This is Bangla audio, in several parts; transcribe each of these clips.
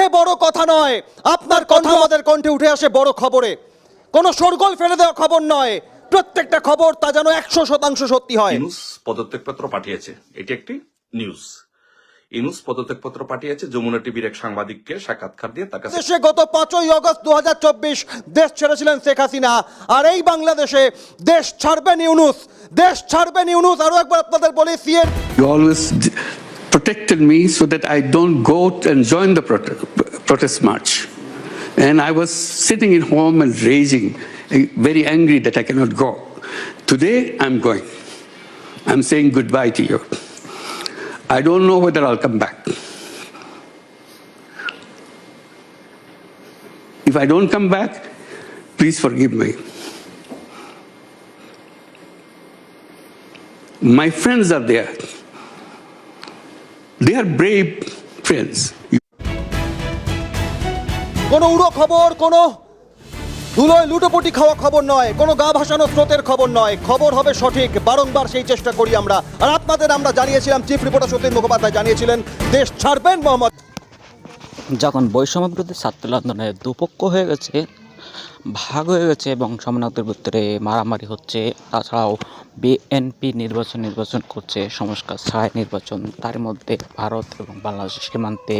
মুখে বড় কথা নয় আপনার কথা আমাদের কণ্ঠে উঠে আসে বড় খবরে। কোনো সরগোল ফেলে দেওয়া খবর নয় প্রত্যেকটা খবর তা যেন একশো শতাংশ সত্যি হয়। ইনুস পদত্যাগপত্র পাঠিয়েছে এটি একটি নিউজ। ইনুস পদত্যাগপত্র পাঠিয়েছে যমুনা টিভির এক সাংবাদিককে সাক্ষাৎকার দিয়ে তার কাছে। দেশে গত পাঁচই আগস্ট দু হাজার চব্বিশ দেশ ছেড়েছিলেন শেখ হাসিনা আর এই বাংলাদেশে দেশ ছাড়বেন ইউনুস দেশ ছাড়বেন ইউনুস। আরও একবার আপনাদের বলি always d- protected me so that I don't go and join the protest march. And I was sitting at home and raging, eh, very angry that I cannot go. Today, I'm going. I'm saying goodbye to you. I don't know whether I'll come back. If I don't come back, please forgive me. My friends are there. They are brave friends. কোনো উড়ো খবর কোনো ধুলোয় লুটোপুটি খাওয়া খবর নয় কোনো গা ভাসানো স্রোতের খবর নয়। খবর হবে সঠিক বারংবার সেই চেষ্টা করি আমরা। আর আপনাদের আমরা জানিয়েছিলাম চিফ রিপোর্টার সতীন মুখোপাধ্যায় জানিয়েছিলেন দেশ ছাড়বেন মোহাম্মদ। যখন বৈষম্য বিরোধী ছাত্র আন্দোলনে দুপক্ষ হয়ে গেছে ভাগ হয়ে গেছে এবং সমনাগদের ভিতরে মারামারি হচ্ছে তাছাড়াও বিএনপি নির্বাচন নির্বাচন করছে, সংস্কার ছায় নির্বাচন। তার মধ্যে ভারত এবং বাংলাদেশ সীমান্তে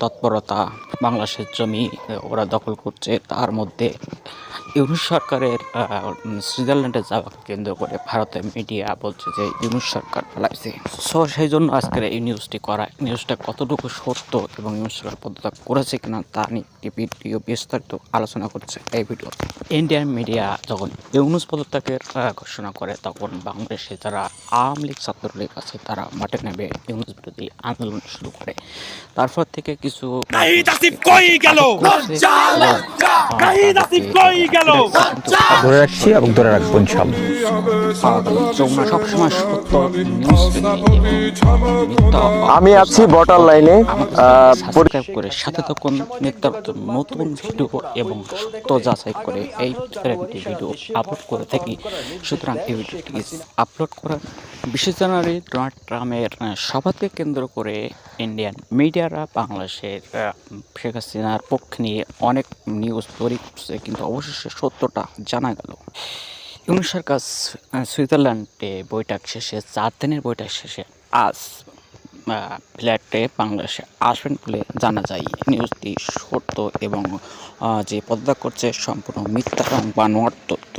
তৎপরতা, বাংলাদেশের জমি ওরা দখল করছে। তার মধ্যে ইউনুস সরকারের সুইজারল্যান্ডে যাওয়াকে কেন্দ্র করে ভারতের মিডিয়া বলছে যে ইউনুস সরকার পালাইছে। সো সেই জন্য আজকের এই নিউজটি করা নিউজটা কতটুকু সত্য এবং ইউনুস সরকার পদত্যাগ করেছে কিনা তা নিয়ে ভিডিও বিস্তারিত আলোচনা করছে এই ভিডিও ইন্ডিয়ান মিডিয়া যখন ইউনুস পদত্যাগের ঘোষণা করে তখন বাংলাদেশে যারা আওয়ামী লীগ ছাত্রলীগ আছে তারা মাঠে নেমে ইউনুস বিরোধী আন্দোলন শুরু করে। তারপর থেকে কিছু কই গেল? ধরে রাখছি এবং ধরে রাখব ইনশাল্লাহ আমি আছি বটার লাইনে সাবস্ক্রাইব করে সাথে তখন নিত্য নতুন নতুন ভিডিও এবং সত্য যাচাই করে এই ভিডিও আপলোড করে থাকি। সুতরাং এই ভিডিওটি আপলোড করার বিশেষ জানুয়ারি ডোনাল্ড ট্রাম্পের সভাকে কেন্দ্র করে ইন্ডিয়ান মিডিয়ারা বাংলাদেশের শেখ হাসিনার পক্ষ নিয়ে অনেক নিউজ তৈরি করছে, কিন্তু অবশেষে সত্যটা জানা গেল। ইউনুস সরকার সুইজারল্যান্ডে বৈঠক শেষে, চার দিনের বৈঠক শেষে আজ ফ্ল্যাটে বাংলাদেশে আসবেন বলে জানা যায়। নিউজটি সত্য এবং যে পদ্মা করছে সম্পূর্ণ মিথ্যা এবং বানোয়ার তথ্য।